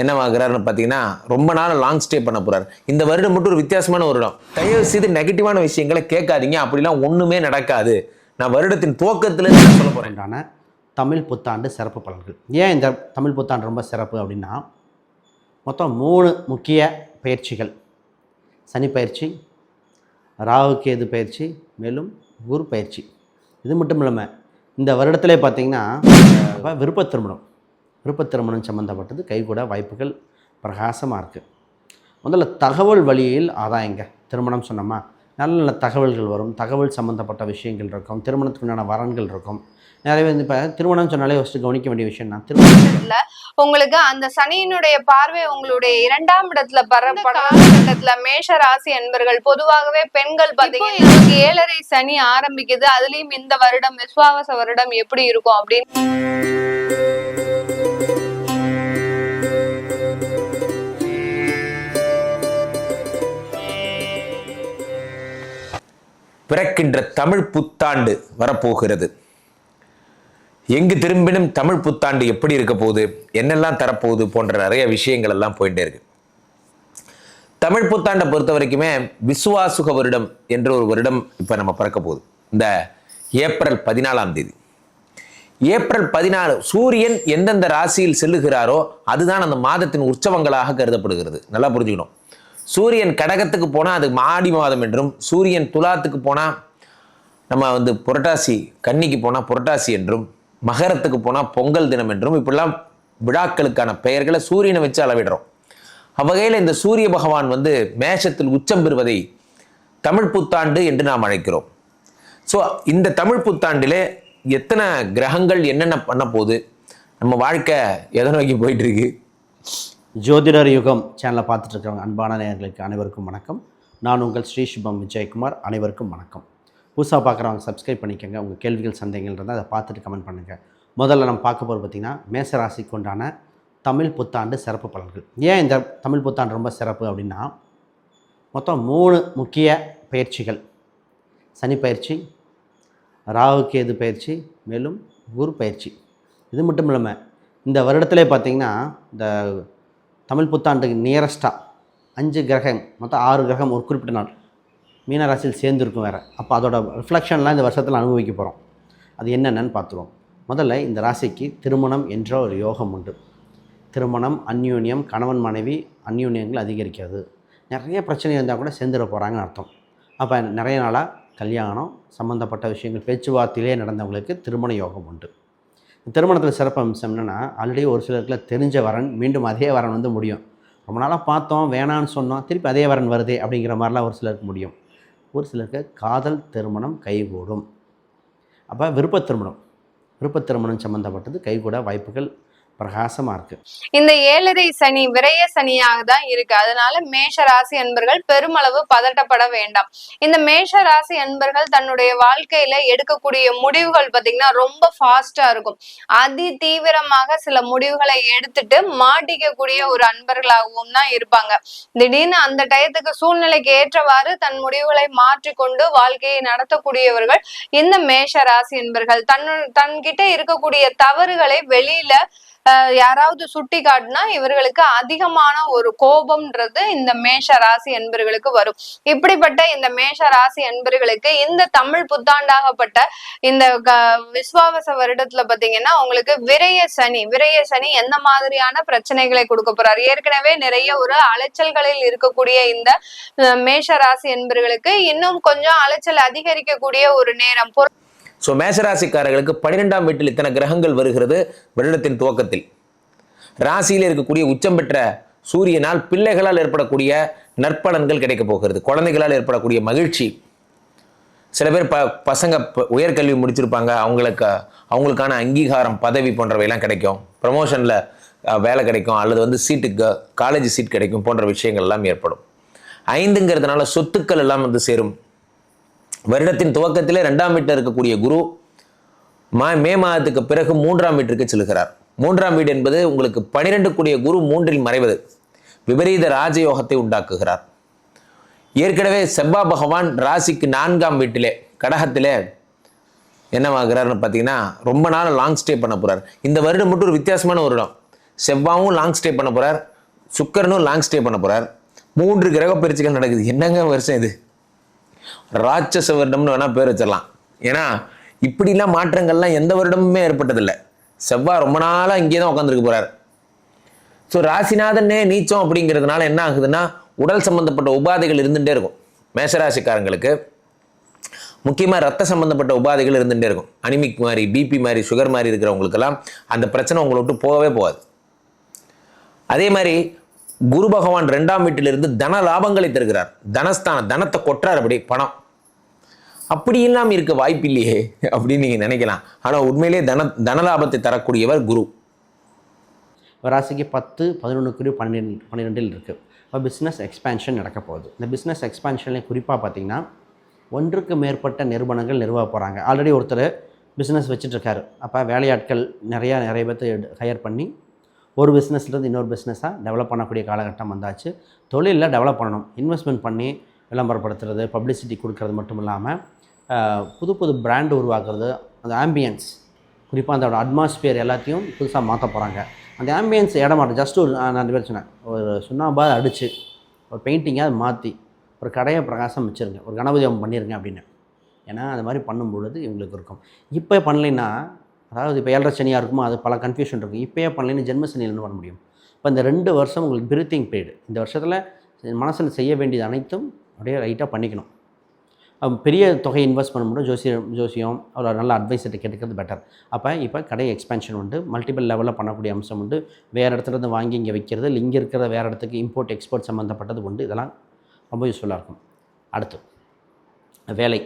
என்னவாகிறாருன்னு பார்த்தீங்கன்னா ரொம்ப நாள் லாங் ஸ்டே பண்ண போறாரு. இந்த வருடம் மட்டும் ஒரு வித்தியாசமான வருடம். தயவு செய்து நெகட்டிவான விஷயங்களை கேட்காதீங்க. அப்படிலாம் ஒன்றுமே நடக்காது. நான் வருடத்தின் துவக்கத்துல இருந்து சொல்ல போறேன். தமிழ் புத்தாண்டு சிறப்பு பலன்கள். ஏன் இந்த தமிழ் புத்தாண்டு ரொம்ப சிறப்பு அப்படின்னா மொத்தம் மூணு முக்கிய பயிற்சிகள். சனி பயிற்சி ராகு கேது பயிற்சி மேலும் குரு பயிற்சி. இது மட்டும் இல்லாமல் இந்த வருடத்திலே பார்த்தீங்கன்னா விருப்ப திருமணம். விருப்ப திருமணம் சம்மந்தப்பட்டது கைகூட வாய்ப்புகள் பிரகாசமாக இருக்குது முதல்ல தகவல் வழியில் ஆதாயங்க. திருமணம் சொன்னோமா? நல்ல நல்ல தகவல்கள் வரும். தகவல் சம்மந்தப்பட்ட விஷயங்கள் இருக்கும். திருமணத்துக்கு உண்டான வரன்கள் இருக்கும். நிறைய வந்து இப்போ திருமணம் சொன்னாலே ஃபஸ்ட்டு கவனிக்க வேண்டிய விஷயம் தான் திருமணம் உங்களுக்கு அந்த சனியினுடைய பார்வை உங்களுடைய இரண்டாம் இடத்துல பர காலகட்டத்துல மேஷ ராசி என்பர்கள் பொதுவாகவே பெண்கள் உங்களுக்கு ஏழரை சனி ஆரம்பிக்குது. அதுலயும் இந்த வருடம் விஸ்வாவச வருடம் எப்படி இருக்கும் அப்படின்னு பிறக்கின்ற தமிழ் புத்தாண்டு வரப்போகிறது. எங்கு திரும்பினும் தமிழ் புத்தாண்டு எப்படி இருக்க போகுது என்னெல்லாம் தரப்போகுது போன்ற நிறைய விஷயங்கள் எல்லாம் போயிட்டே இருக்கு. தமிழ் புத்தாண்டை பொறுத்த வரைக்குமே விசுவாசுக வருடம் என்ற ஒரு வருடம் இப்போ நம்ம பிறக்க போகுது. இந்த ஏப்ரல் பதினாலாம் தேதி. ஏப்ரல் பதினாலு சூரியன் எந்தெந்த ராசியில் செல்லுகிறாரோ அதுதான் அந்த மாதத்தின் உற்சவங்களாக கருதப்படுகிறது. நல்லா புரிஞ்சுக்கணும். சூரியன் கடகத்துக்கு போனால் அது மாடி மாதம் என்றும் சூரியன் துலாத்துக்கு போனால் நம்ம வந்து புரட்டாசி கன்னிக்கு போனால் புரட்டாசி என்றும் மகரத்துக்கு போனால் பொங்கல் தினம் என்றும் இப்படிலாம் விழாக்களுக்கான பெயர்களை சூரியனை வச்சு அளவிடுறோம். அவ்வகையில் இந்த சூரிய பகவான் வந்து மேஷத்தில் உச்சம் பெறுவதை தமிழ் புத்தாண்டு என்று நாம் அழைக்கிறோம். ஸோ இந்த தமிழ் புத்தாண்டிலே எத்தனை கிரகங்கள் என்னென்ன பண்ண போகுது? நம்ம வாழ்க்கை எதை நோக்கி போயிட்டுருக்கு ஜோதிடர் யுகம் சேனலை பார்த்துட்டு இருக்கிறவங்க அன்பான நேர்களுக்கு அனைவருக்கும் வணக்கம். நான் உங்கள் ஸ்ரீ சுபம் விஜயகுமார். அனைவருக்கும் வணக்கம். புதுசாக பார்க்குறவங்க சப்ஸ்கிரைப் பண்ணிக்கோங்க. உங்கள் கேள்விகள் சந்தேகங்கள் இருந்தால் அதை பார்த்துட்டு கமெண்ட் பண்ணுங்கள் முதல்ல நம்ம பார்க்க போகிறது பார்த்திங்கன்னா மேச ராசிக்கு உண்டான தமிழ் புத்தாண்டு சிறப்பு பலன்கள். ஏன் இந்த தமிழ் புத்தாண்டு ரொம்ப சிறப்பு அப்படின்னா மொத்தம் மூணு முக்கிய பயிற்சிகள். சனி பயிற்சி ராகுக்கேது கேது பயிற்சி மேலும் குரு பயிற்சி. இது மட்டும் இல்லாமல் இந்த வருடத்திலே பார்த்திங்கன்னா இந்த தமிழ் புத்தாண்டுக்கு நியரஸ்ட்டாக அஞ்சு கிரகம் மொத்தம் ஆறு கிரகம் ஒரு குறிப்பிட்ட நாள். மீனராசியில் சேர்ந்துருக்கும் வேறு. அப்போ அதோட ரிஃப்ளெக்ஷன்லாம் இந்த வருஷத்தில் அனுபவிக்க போகிறோம் அது என்னென்னு பார்த்துருவோம். முதல்ல இந்த ராசிக்கு திருமணம் என்ற ஒரு யோகம் உண்டு. திருமணம் அந்யூன்யம் கணவன் மனைவி அந்யூன்யங்கள் அதிகரிக்காது நிறைய பிரச்சனை இருந்தால் கூட சேர்ந்துட போகிறாங்கன்னு அர்த்தம். அப்போ நிறைய நாளாக கல்யாணம் சம்மந்தப்பட்ட விஷயங்கள் பேச்சுவார்த்தையிலே நடந்தவங்களுக்கு திருமண யோகம் உண்டு. திருமணத்தில் சிறப்பு அம்சம் என்னென்னா ஆல்ரெடி ஒரு சிலருக்குல தெரிஞ்ச வரன் மீண்டும் அதே வரன் வந்து முடியும். ரொம்ப நாளாக பார்த்தோம் வேணான்னு சொன்னோம் திருப்பி அதே வரன் வருதே அப்படிங்கிற மாதிரிலாம் ஒரு சிலருக்கு முடியும். ஒரு சிலருக்கு காதல் திருமணம் கைகூடும். அப்போ விருப்ப திருமணம். விருப்ப திருமணம் சம்மந்தப்பட்டது கைகூட வாய்ப்புகள் பிரகாசமாக இருக்குது இந்த ஏழரை சனி விரைய சனியாக தான் இருக்கு. அதனால மேஷ ராசி என்பர்கள் பெருமளவு பதட்டப்பட வேண்டாம். இந்த மேஷ ராசி என்பர்கள் தன்னுடைய வாழ்க்கையில எடுக்கக்கூடிய முடிவுகள் பாத்தீங்கன்னா ரொம்ப ஃபாஸ்டா இருக்கும். அதி தீவிரமாக சில முடிவுகளை எடுத்துட்டு மாட்டிக்கக்கூடிய ஒரு அன்பர்களாகவும் தான் இருப்பாங்க. திடீர்னு அந்த டயத்துக்கு சூழ்நிலைக்கு ஏற்றவாறு தன் முடிவுகளை மாற்றிக்கொண்டு வாழ்க்கையை நடத்தக்கூடியவர்கள் இந்த மேஷ ராசி என்பர்கள் தன்னு தன்கிட்ட இருக்கக்கூடிய தவறுகளை வெளியில யாராவது சுட்டி காட்டினா இவர்களுக்கு அதிகமான ஒரு கோபம்ன்றது இந்த மேஷ ராசி என்பர்களுக்கு வரும். இப்படிப்பட்ட இந்த மேஷ ராசி என்பர்களுக்கு இந்த தமிழ் புத்தாண்டாகப்பட்ட இந்த க- விஸ்வாவச வருடத்துல பாத்தீங்கன்னா உங்களுக்கு விரைய சனி விரய சனி எந்த மாதிரியான பிரச்சனைகளை கொடுக்க போறாரு? ஏற்கனவே நிறைய ஒரு அலைச்சல்களில் இருக்கக்கூடிய இந்த மேஷ ராசி என்பர்களுக்கு இன்னும் கொஞ்சம் அலைச்சல் அதிகரிக்கக்கூடிய ஒரு நேரம். பொருள் ஸோ மேசராசிக்காரர்களுக்கு பன்னிரெண்டாம் வீட்டில் இத்தனை கிரகங்கள் வருகிறது வருடத்தின் துவக்கத்தில். ராசியில் இருக்கக்கூடிய உச்சம் பெற்ற சூரியனால் பிள்ளைகளால் ஏற்படக்கூடிய நற்பலன்கள் கிடைக்க போகிறது. குழந்தைகளால் ஏற்படக்கூடிய மகிழ்ச்சி. சில பேர் ப பசங்க உயர்கல்வி முடிச்சிருப்பாங்க. அவங்களுக்கு அவங்களுக்கான அங்கீகாரம் பதவி போன்றவையெல்லாம் கிடைக்கும். ப்ரமோஷனில் வேலை கிடைக்கும். அல்லது வந்து சீட்டு காலேஜ் சீட் கிடைக்கும் போன்ற விஷயங்கள் எல்லாம் ஏற்படும். ஐந்துங்கிறதுனால சொத்துக்கள் எல்லாம் வந்து சேரும். வருடத்தின் துவக்கத்திலே ரெண்டாம் வீட்டில் இருக்கக்கூடிய குரு மா மே மாதத்துக்கு பிறகு மூன்றாம் வீட்டிற்கு செல்கிறார். மூன்றாம் வீடு என்பது உங்களுக்கு பனிரெண்டு கூடிய குரு மூன்றில் மறைவது. விபரீத ராஜயோகத்தை உண்டாக்குகிறார். ஏற்கனவே செவ்வா பகவான் ராசிக்கு நான்காம் வீட்டிலே கடகத்திலே என்னவாகிறார்னு பார்த்தீங்கன்னா ரொம்ப நாள் லாங் ஸ்டே பண்ண போகிறார் இந்த வருடம் மட்டும் ஒரு வித்தியாசமான வருடம். செவ்வாவும் லாங் ஸ்டே பண்ண போகிறார் சுக்கரனும் லாங் ஸ்டே பண்ண போகிறார் மூன்று கிரக பயிற்சிகள் நடக்குது. என்னங்க வருஷம் இது? ராட்சச வருடம்னு வேணால் பேர் வச்சிடலாம். ஏன்னா இப்படிலாம் மாற்றங்கள்லாம் எந்த வருடமுமே ஏற்பட்டதில்லை. செவ்வாய் ரொம்ப நாளாக இங்கே தான் உட்காந்துருக்க போகிறார் ஸோ ராசிநாதனே நீச்சம் அப்படிங்கிறதுனால என்ன ஆகுதுன்னா உடல் சம்பந்தப்பட்ட உபாதைகள் இருந்துகிட்டே இருக்கும். மேஷராசிக்காரங்களுக்கு முக்கியமாக ரத்த சம்பந்தப்பட்ட உபாதைகள் இருந்துகிட்டே இருக்கும். அனிமிக் மாதிரி பிபி மாதிரி சுகர் மாதிரி இருக்கிறவங்களுக்கெல்லாம் அந்த பிரச்சனை உங்களை விட்டு போகவே போகாது. அதே மாதிரி குரு பகவான் ரெண்டாம் வீட்டிலிருந்து தன லாபங்களை தருகிறார். தனஸ்தானம் தனத்தை கொட்டுறார் அப்படி பணம். அப்படி இல்லாமல் இருக்க வாய்ப்பு இல்லையே அப்படின்னு நீங்கள் நினைக்கலாம். ஆனால் உண்மையிலேயே தன தனலாபத்தை தரக்கூடியவர் குரு. ராசிக்கு பத்து பதினொன்றுக்குரிய பன்னெண்டு பன்னிரெண்டில் இருக்குது இப்போ பிஸ்னஸ் எக்ஸ்பேன்ஷன் நடக்க போகுது. இந்த பிஸ்னஸ் எக்ஸ்பேன்ஷனில் குறிப்பாக பார்த்தீங்கன்னா ஒன்றுக்கு மேற்பட்ட நிறுவனங்கள் நிறுவ போகிறாங்க ஆல்ரெடி ஒருத்தர் பிஸ்னஸ் வச்சுட்ருக்காரு. அப்போ வேலையாட்கள் நிறையா நிறைய பேர்த்து ஹையர் பண்ணி ஒரு பிஸ்னஸ்லேருந்து இன்னொரு பிஸ்னஸாக டெவலப் பண்ணக்கூடிய காலகட்டம் வந்தாச்சு. தொழிலில் டெவலப் பண்ணணும். இன்வெஸ்ட்மெண்ட் பண்ணி விளம்பரப்படுத்துறது பப்ளிசிட்டி கொடுக்கறது மட்டும் இல்லாமல் புது புது பிராண்ட் உருவாக்குறது அந்த ஆம்பியன்ஸ் குறிப்பாக அதோட அட்மாஸ்பியர் எல்லாத்தையும் புதுசாக மாற்ற போகிறாங்க அந்த ஆம்பியன்ஸ் இடம் ஜஸ்ட் ஒரு நான் பேர் சொன்னேன். ஒரு சுண்ணாம்பாக அடித்து ஒரு பெயிண்டிங்காக அதை மாற்றி ஒரு கடையை பிரகாசம் வச்சுருங்க ஒரு கணபதி அவன் பண்ணிருங்க அப்படின்னு. ஏன்னா அது மாதிரி பண்ணும் பொழுது இவங்களுக்கு இருக்கும். இப்போ பண்ணலைன்னா அதாவது இப்போ ஏழரை சனியாக இருக்குமோ அது பல கன்ஃபியூஷன் இருக்கும். இப்போயே பண்ணலைன்னு ஜென்ம சனியில் பண்ண முடியும். இப்போ இந்த ரெண்டு வருஷம் உங்களுக்கு பிரீத்திங் பீரியட் இந்த வருஷத்தில் மனசில் செய்ய வேண்டியது அனைத்தும் அப்படியே ரைட்டாக பண்ணிக்கணும். பெரிய தொகை இன்வெஸ்ட் பண்ண முடியும். ஜோசியம் ஜோசியம் ஒரு நல்ல அட்வைஸர்கிட்ட கேட்டுக்கிறது பெட்டர் அப்போ இப்போ கடை எக்ஸ்பென்ஷன் உண்டு. மல்டிபிள் லெவலில் பண்ணக்கூடிய அம்சம் உண்டு. வேறு இடத்துல இருந்து வாங்கி இங்கே வைக்கிறது இல்லை இங்கே இருக்கிற வேறு இடத்துக்கு இம்போர்ட் எக்ஸ்போர்ட் சம்மந்தப்பட்டது உண்டு. இதெல்லாம் ரொம்ப யூஸ்ஃபுல்லாக இருக்கும். அடுத்து வேலை.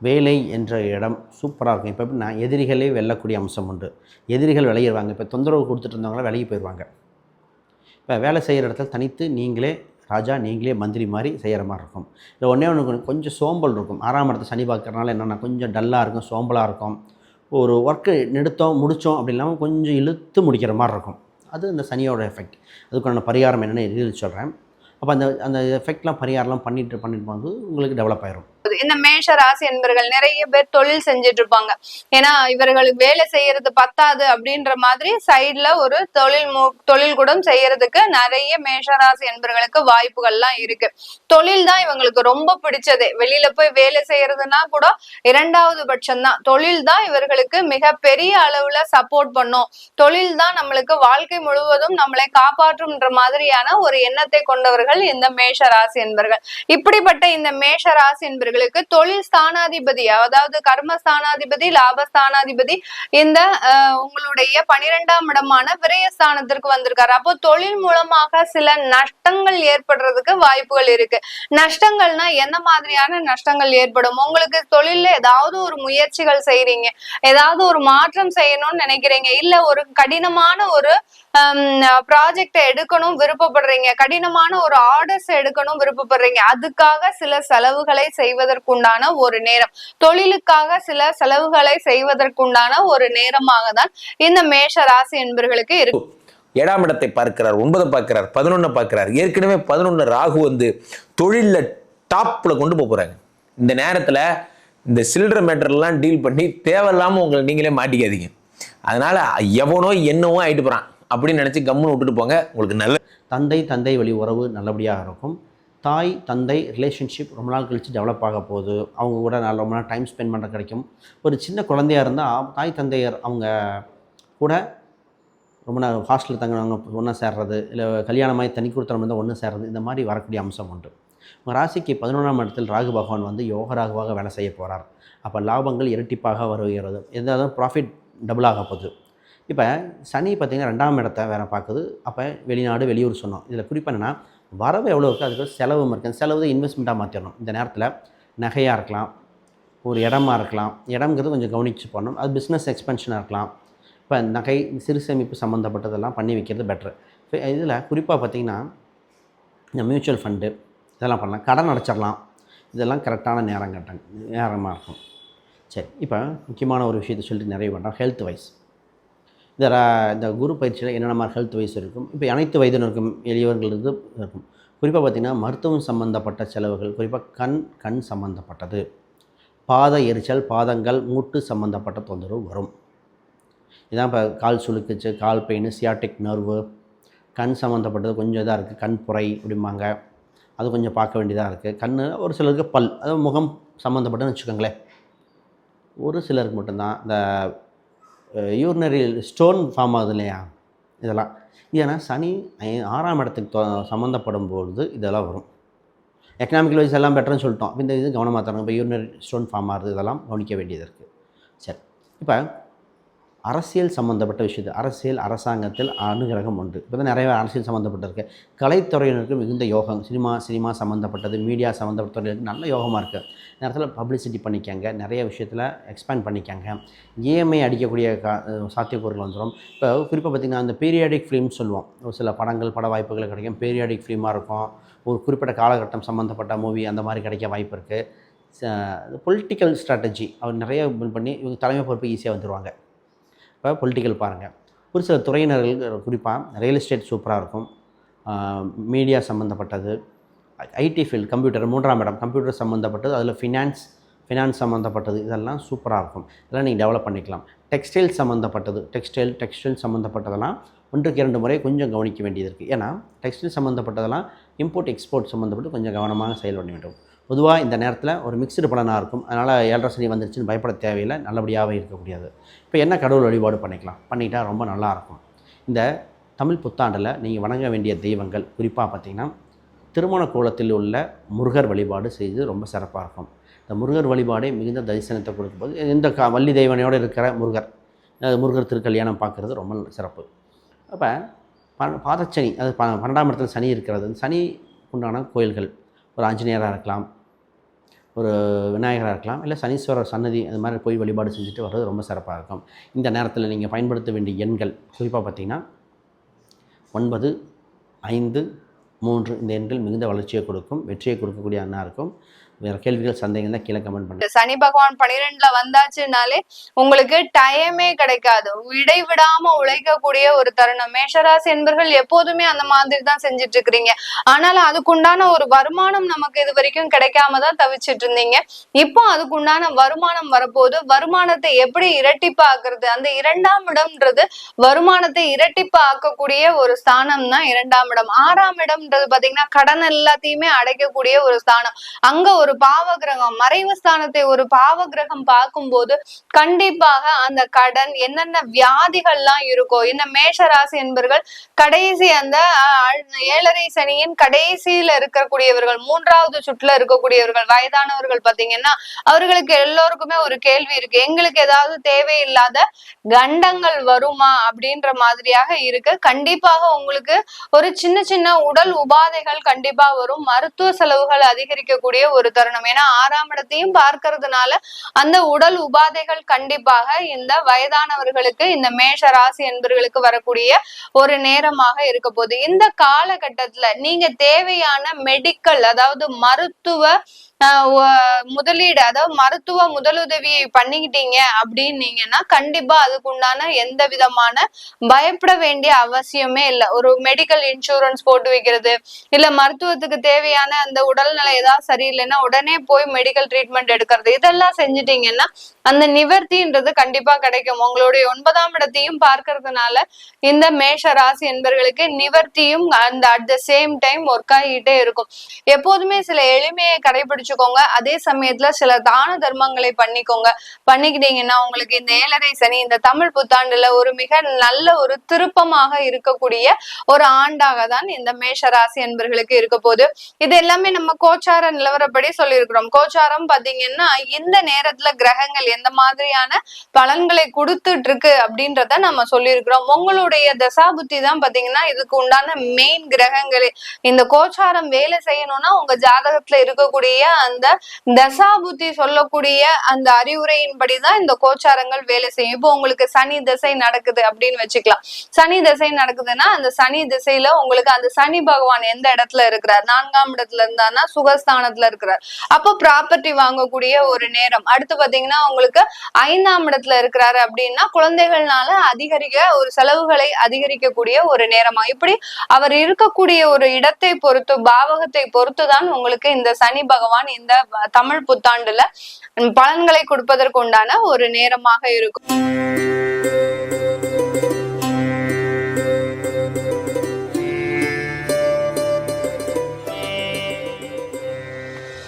வேலை என்ற இடம் சூப்பராக இருக்கும். இப்போ எப்படின்னா எதிரிகளே வெல்லக்கூடிய அம்சம் உண்டு. எதிரிகள் விளையிடுவாங்க இப்போ தொந்தரவு கொடுத்துட்டு இருந்தவங்களாம் விலகி போயிடுவாங்க இப்போ வேலை செய்கிற இடத்துல தனித்து நீங்களே ராஜா நீங்களே மந்திரி மாதிரி செய்கிற மாதிரி இருக்கும். இல்லை ஒன்றே ஒன்று கொஞ்சம் சோம்பல் இருக்கும். ஆறாம் இடத்த சனி பார்க்குறதுனால என்னென்னா கொஞ்சம் டல்லாக இருக்கும் சோம்பலாக இருக்கும். ஒரு ஒர்க்கு நிறுத்தோம் முடித்தோம் அப்படி இல்லாமல் கொஞ்சம் இழுத்து முடிக்கிற மாதிரி இருக்கும். அது இந்த சனியோட எஃபெக்ட் அதுக்கான பரிகாரம் என்னென்னு எழுதி சொல்கிறேன் அப்போ அந்த அந்த எஃபெக்ட்லாம் பரிகாரம்லாம் பண்ணிட்டு பண்ணிட்டு போகும்போது உங்களுக்கு டெவலப் ஆயிரும். இந்த மேஷ ராசி என்பர்கள் நிறைய பேர் தொழில் செஞ்சுட்டு இருப்பாங்க. ஏன்னா இவர்களுக்கு வேலை செய்யறது பத்தாது அப்படின்ற மாதிரி சைட்ல ஒரு தொழில் தொழில் கூடம் செய்யறதுக்கு நிறைய மேஷ ராசி என்பர்களுக்கு வாய்ப்புகள்லாம் இருக்கு. தொழில் தான் இவங்களுக்கு ரொம்ப பிடிச்சதே. வெளியில போய் வேலை செய்யறதுன்னா கூட இரண்டாவது பட்சம் தான் தொழில் தான் இவர்களுக்கு மிக பெரிய அளவுல சப்போர்ட் பண்ணும். தொழில் தான் நம்மளுக்கு வாழ்க்கை முழுவதும் நம்மளை காப்பாற்றும்ன்ற மாதிரியான ஒரு எண்ணத்தை கொண்டவர்கள் இந்த மேஷ ராசி என்பர்கள். இப்படிப்பட்ட இந்த மேஷ ராசி அவர்களுக்கு தொழில் ஸ்தானாதிபதி அதாவது கர்ம ஸ்தானாதிபதி லாபஸ்தானாதிபதி இந்த உங்களுடைய பனிரெண்டாம் இடமான விரயஸ்தானத்திற்கு வந்திருக்காரு. அப்போ தொழில் மூலமாக சில நஷ்டங்கள் ஏற்படுறதுக்கு வாய்ப்புகள் இருக்கு. நஷ்டங்கள்னா எந்த மாதிரியான நஷ்டங்கள் ஏற்படும்? உங்களுக்கு தொழில ஏதாவது ஒரு முயற்சிகள் செய்யறீங்க ஏதாவது ஒரு மாற்றம் செய்யணும்னு நினைக்கிறீங்க. இல்ல ஒரு கடினமான ஒரு ப்ராஜெக்ட் எடுக்கணும் விருப்பப்படுறீங்க. கடினமான ஒரு ஆர்டர்ஸ் எடுக்கணும் விருப்பப்படுறீங்க. அதுக்காக சில செலவுகளை செய்வதற்குண்டான ஒரு நேரம். தொழிலுக்காக சில செலவுகளை செய்வதற்குண்டான ஒரு நேரமாக தான் இந்த மேஷ ராசி என்பர்களுக்கு இருக்கும் ஏழாம் இடத்தை பார்க்கிறார் ஒன்பதை பார்க்கிறார் பதினொன்னை பார்க்கிறார். ஏற்கனவே பதினொன்று ராகு வந்து தொழிலில் டாப்பில் கொண்டு போக போகிறாங்க இந்த நேரத்தில் இந்த சில்லற மேட்டர்லாம் டீல் பண்ணி தேவையில்லாமல் உங்களை நீங்களே மாட்டிக்காதீங்க. அதனால் எவனோ என்னவோ ஆயிட்டு போகிறான் அப்படின்னு நினச்சி கம்முன்னு விட்டுட்டு போங்க. உங்களுக்கு நல்ல தந்தை தந்தை வழி உறவு நல்லபடியாக இருக்கும். தாய் தந்தை ரிலேஷன்ஷிப் ரொம்ப நாள் கழித்து டெவலப் ஆக போகுது. அவங்க கூட நல்ல ரொம்ப நாள் டைம் ஸ்பெண்ட் பண்ண கிடைக்கும். ஒரு சின்ன குழந்தையா இருந்தால் தாய் தந்தையர் அவங்க கூட ரொம்ப நாள் ஹாஸ்டலில் தங்கினவங்க ஒன்றா சேர்றது இல்லை கல்யாணமாகி தனி கொடுத்தவங்க இருந்தால் ஒன்று சேர்றது இந்த மாதிரி வரக்கூடிய அம்சம் உண்டு. உங்கள் ராசிக்கு பதினொன்றாம் இடத்தில் ராகு பகவான் வந்து யோக ராகுவாக வேலை செய்ய போகிறார் அப்போ லாபங்கள் இரட்டிப்பாக வருகிறது. எதாவது ப்ராஃபிட் டபுள் ஆக போகுது. இப்போ சனி பார்த்திங்கன்னா ரெண்டாம் இடத்த வேற பார்க்குது. அப்போ வெளிநாடு வெளியூர் சொன்னோம். இதில் குறிப்பாக என்னென்னா வரவு எவ்வளோ இருக்குது அதுக்கு செலவும் இருக்குது செலவு இன்வெஸ்ட்மெண்ட்டாக மாற்றிடணும் இந்த நேரத்தில் நகையாக இருக்கலாம் ஒரு இடமா இருக்கலாம். இடம்ங்கிறது கொஞ்சம் கவனித்து பண்ணணும். அது பிஸ்னஸ் எக்ஸ்பென்ஷனாக இருக்கலாம். இப்போ நகை சிறு சேமிப்பு சம்மந்தப்பட்டதெல்லாம் பண்ணி வைக்கிறது பெட்ரு இப்போ இதில் குறிப்பாக பார்த்திங்கன்னா இந்த மியூச்சுவல் ஃபண்டு இதெல்லாம் பண்ணலாம். கடன் அடைச்சிடலாம். இதெல்லாம் கரெக்டான நேரம் கட்டம் நேரமாக இருக்கும். சரி இப்போ முக்கியமான ஒரு விஷயத்தை சொல்லிட்டு நிறைய பண்ணுறோம் ஹெல்த் வைஸ் இந்த இந்த குரு பயிற்சியில் என்னென்ன மாதிரி ஹெல்த் வைஸ் இருக்கும்? இப்போ அனைத்து வயதினருக்கும் எளியவர்களுக்கு இருக்கும். குறிப்பாக பார்த்திங்கன்னா மருத்துவம் சம்பந்தப்பட்ட செலவுகள் குறிப்பாக கண் கண் சம்பந்தப்பட்டது. பாத எரிச்சல் பாதங்கள் மூட்டு சம்பந்தப்பட்ட தொந்தரவு வரும். இதான் இப்போ கால் சுளுக்குச்சு கால் பெயின் சியாட்டிக் நர்வு கண் சம்மந்தப்பட்டது கொஞ்சம் இதாக இருக்குது கண் புரை அப்படிம்பாங்க. அது கொஞ்சம் பார்க்க வேண்டியதாக இருக்குது கண் ஒரு சிலருக்கு பல் அதாவது முகம் சம்மந்தப்பட்டதுன்னு வச்சுக்கோங்களேன். ஒரு சிலருக்கு மட்டும்தான். இந்த யூரினரி ஸ்டோன் ஃபார்ம் ஆகுது இல்லையா? இதெல்லாம். ஏன்னா சனி ஆறாம் இடத்துக்கு சம்மந்தப்படும் பொழுது இதெல்லாம் வரும். எக்கனாமிக்கல் வைஸ் எல்லாம் பெட்டர்னு சொல்லிட்டோம். இந்த இது கவனமாக தரணும் இப்போ யூரினரி ஸ்டோன் ஃபார்ம் ஆகுது இதெல்லாம் கவனிக்க வேண்டியது இருக்குது சரி. இப்போ அரசியல் சம்மந்தப்பட்ட விஷயத்து அரசியல் அரசாங்கத்தில் அனுகிரகம் உண்டு. இப்போ தான் நிறைய அரசியல் சம்மந்தப்பட்டிருக்கு கலைத்துறையினருக்கு மிகுந்த யோகம் சினிமா சினிமா சம்மந்தப்பட்டது மீடியா சம்மந்தப்பட்ட துறையினருக்கு நல்ல யோகமாக இருக்குது நேரத்தில் பப்ளிசிட்டி பண்ணிக்கங்க நிறைய விஷயத்தில் எக்ஸ்பேண்ட் பண்ணிக்கங்க. இஎம்ஐ அடிக்கக்கூடிய கா சாத்தியக்கூறுகள் வந்துடும் இப்போ குறிப்பாக பார்த்திங்கன்னா அந்த பீரியாடிக் ஃபிலிம் சொல்லுவோம். ஒரு சில படங்கள் பட வாய்ப்புகள் கிடைக்கும். பீரியாடிக் ஃபிலிமாக இருக்கும். ஒரு குறிப்பிட்ட காலகட்டம் சம்மந்தப்பட்ட மூவி அந்த மாதிரி கிடைக்க வாய்ப்பு இருக்குது பொலிட்டிக்கல் ஸ்ட்ராட்டஜி அவர் நிறைய பண்ணி இவங்க தலைமை பொறுப்பு ஈஸியாக வந்துடுவாங்க இப்போ பொலிட்டிக்கல் பாருங்கள் ஒரு சில துறையினர்கள் குறிப்பாக ரியல் எஸ்டேட் சூப்பராக இருக்கும். மீடியா சம்மந்தப்பட்டது ஐடி ஃபீல்டு கம்ப்யூட்டர் மூன்றாம் இடம் கம்ப்யூட்டர் சம்மந்தப்பட்டது அதில் ஃபினான்ஸ் ஃபினான்ஸ் சம்மந்தப்பட்டது இதெல்லாம் சூப்பராக இருக்கும். இதெல்லாம் நீங்கள் டெவலப் பண்ணிக்கலாம். டெக்ஸ்டைல் சம்மந்தப்பட்டது டெக்ஸ்டைல் டெக்ஸ்டைல் சம்மந்தப்பட்டதெல்லாம் ஒன்றுக்கு இரண்டு முறை கொஞ்சம் கவனிக்க வேண்டியது இருக்குது ஏன்னா டெக்ஸ்டைல் சம்மந்தப்பட்டதெல்லாம் இம்போர்ட் எக்ஸ்போர்ட் சம்மந்தப்பட்டு கொஞ்சம் கவனமாக செயல்பட வேண்டும். பொதுவாக இந்த நேரத்தில் ஒரு மிக்சடு பலனாக இருக்கும். அதனால் ஏழரை சனி வந்துருச்சுன்னு பயப்பட தேவையில்லை. நல்லபடியாகவே இருக்கக்கூடியது. இப்போ என்ன கடவுள் வழிபாடு பண்ணிக்கலாம்? பண்ணிட்டால் ரொம்ப நல்லாயிருக்கும் இந்த தமிழ் புத்தாண்டில் நீங்கள் வணங்க வேண்டிய தெய்வங்கள் குறிப்பாக பார்த்தீங்கன்னா திருமண கோலத்தில் உள்ள முருகர் வழிபாடு செய்து ரொம்ப சிறப்பாக இருக்கும். இந்த முருகர் வழிபாடே மிகுந்த தரிசனத்தை கொடுக்கும்போது இந்த க வள்ளி தெய்வனையோடு இருக்கிற முருகர் முருகர் திருக்கல்யாணம் பார்க்குறது ரொம்ப சிறப்பு. அப்போ ப பாதச்சனி அது ப பன்னெண்டாம் இடத்துல சனி இருக்கிறது. சனி உண்டான கோயில்கள் ஒரு ஆஞ்சநேயராக இருக்கலாம் ஒரு விநாயகராக இருக்கலாம் இல்லை சனீஸ்வரர் சன்னதி அது மாதிரி போய் வழிபாடு செஞ்சுட்டு வர்றது ரொம்ப சிறப்பாக இருக்கும். இந்த நேரத்தில் நீங்கள் பயன்படுத்த வேண்டிய எண்கள் குறிப்பாக பார்த்தீங்கன்னா ஒன்பது ஐந்து மூன்று இந்த எண்கள் மிகுந்த வளர்ச்சியை கொடுக்கும் வெற்றியை கொடுக்கக்கூடிய அண்ணா இருக்கும். வேற கேள்விகள் சந்தேகம் தான் கீழே கமெண்ட் பண்ணுங்க. சனி பகவான் பனிரெண்டுல வந்தாச்சுனாலே உங்களுக்கு டைமே கிடைக்காது. இடைவிடாம உழைக்கக்கூடிய ஒரு தருணம். மேஷராசி என்பர்கள் எப்போதுமே அந்த மாதிரி தான் செஞ்சுட்டு இருக்கிறீங்க ஆனாலும் அதுக்குண்டான ஒரு வருமானம் நமக்கு இது வரைக்கும் கிடைக்காம தான் தவிச்சிட்டு இருந்தீங்க இப்போ அதுக்குண்டான வருமானம் வரப்போது வருமானத்தை எப்படி இரட்டிப்பாக்குறது? அந்த இரண்டாம் இடம்ன்றது வருமானத்தை இரட்டிப்பு ஆக்கக்கூடிய ஒரு ஸ்தானம் தான் இரண்டாம் இடம். ஆறாம் இடம்ன்றது பாத்தீங்கன்னா கடன் எல்லாத்தையுமே அடைக்கக்கூடிய ஒரு ஸ்தானம். அங்க ஒரு பாவ கிரகம் மறைவு ஸ்தானத்தை ஒரு பாவ கிரகம் பார்க்கும்போது கண்டிப்பாக அந்த கடன் என்னென்ன வியாதிகள்லாம் இருக்கோ இந்த மேஷ ராசி என்பர்கள் கடைசி அந்த ஏழரை சனியின் கடைசியில இருக்கக்கூடியவர்கள் மூன்றாவது சுற்றுல இருக்கக்கூடியவர்கள் வயதானவர்கள் பாத்தீங்கன்னா அவர்களுக்கு எல்லோருக்குமே ஒரு கேள்வி இருக்கு. எங்களுக்கு ஏதாவது தேவையில்லாத கண்டங்கள் வருமா அப்படின்ற மாதிரியாக இருக்கு. கண்டிப்பாக உங்களுக்கு ஒரு சின்ன சின்ன உடல் உபாதைகள் கண்டிப்பா வரும். மருத்துவ செலவுகள் அதிகரிக்கக்கூடிய ஒரு தருணம். ஏன்னா ஆறாம் இடத்தையும் பார்க்கறதுனால அந்த உடல் உபாதைகள் கண்டிப்பாக இந்த வயதானவர்களுக்கு இந்த மேஷ ராசி என்பவர்களுக்கு வரக்கூடிய ஒரு நேரமாக இருக்க போகுது. இந்த காலகட்டத்துல நீங்க தேவையான மெடிக்கல் அதாவது மருத்துவ முதலீடு அதாவது மருத்துவ முதலுதவி பண்ணிக்கிட்டீங்க அப்படின்னீங்கன்னா கண்டிப்பா அதுக்குண்டான எந்த விதமான பயப்பட வேண்டிய அவசியமே இல்லை. ஒரு மெடிக்கல் இன்சூரன்ஸ் போட்டு வைக்கிறது இல்ல மருத்துவத்துக்கு தேவையான அந்த உடல்நிலை ஏதாவது சரியில்லைன்னா உடனே போய் மெடிக்கல் ட்ரீட்மெண்ட் எடுக்கிறது இதெல்லாம் செஞ்சுட்டீங்கன்னா அந்த நிவர்த்தின்றது கண்டிப்பா கிடைக்கும். உங்களுடைய ஒன்பதாம் இடத்தையும் பார்க்கறதுனால இந்த மேஷ ராசி என்பவர்களுக்கு நிவர்த்தியும் அந்த at the same time work ஆகிட்டே இருக்கும். எப்போதுமே சில எளிமையை வச்சுக்கோங்க. அதே சமயத்துல சில தான தர்மங்களை பண்ணிக்கோங்க. பண்ணிக்கிட்டீங்கன்னா உங்களுக்கு இந்த ஏழரை சனி இந்த தமிழ் புத்தாண்டுல ஒரு மிக நல்ல ஒரு திருப்பமாக இருக்கக்கூடிய ஒரு ஆண்டாக தான் இந்த மேஷ ராசி என்பர்களுக்கு இருக்க போகுது. இது எல்லாமே நம்ம கோச்சார நிலவரப்படி சொல்லியிருக்கிறோம். கோச்சாரம் பாத்தீங்கன்னா இந்த நேரத்துல கிரகங்கள் எந்த மாதிரியான பலன்களை கொடுத்துட்டு இருக்கு அப்படின்றத நம்ம சொல்லியிருக்கிறோம். உங்களுடைய தசாபுத்தி தான் பாத்தீங்கன்னா இதுக்கு உண்டான மெயின் கிரகங்களே. இந்த கோச்சாரம் வேலை செய்யணும்னா உங்க ஜாதகத்துல இருக்கக்கூடிய அந்த தசாபுத்தி சொல்லக்கூடிய அந்த அறிவுரையின்படிதான் இந்த கோச்சாரங்கள் வேலை செய்யும். இப்போ உங்களுக்கு சனி திசை நடக்குது அப்படின்னு வச்சுக்கலாம். சனி திசை நடக்குதுன்னா அந்த சனி திசையில உங்களுக்கு அந்த சனி பகவான் எந்த இடத்துல இருக்கிறார்? நான்காம் இடத்துல இருந்தாருன்னா சுகஸ்தானத்துல இருக்கிறார். அப்போ ப்ராப்பர்ட்டி வாங்கக்கூடிய ஒரு நேரம். அடுத்து பாத்தீங்கன்னா உங்களுக்கு ஐந்தாம் இடத்துல இருக்கிறாரு அப்படின்னா குழந்தைகள்னால அதிகரிக்க ஒரு செலவுகளை அதிகரிக்கக்கூடிய ஒரு நேரமா இப்படி அவர் இருக்கக்கூடிய ஒரு இடத்தை பொறுத்து பாவகத்தை பொறுத்து தான் உங்களுக்கு இந்த சனி பகவான் இந்த தமிழ் புத்தாண்டுல பலன்களை கொடுப்பதற்கு உண்டான ஒரு நேரமாக இருக்கும்.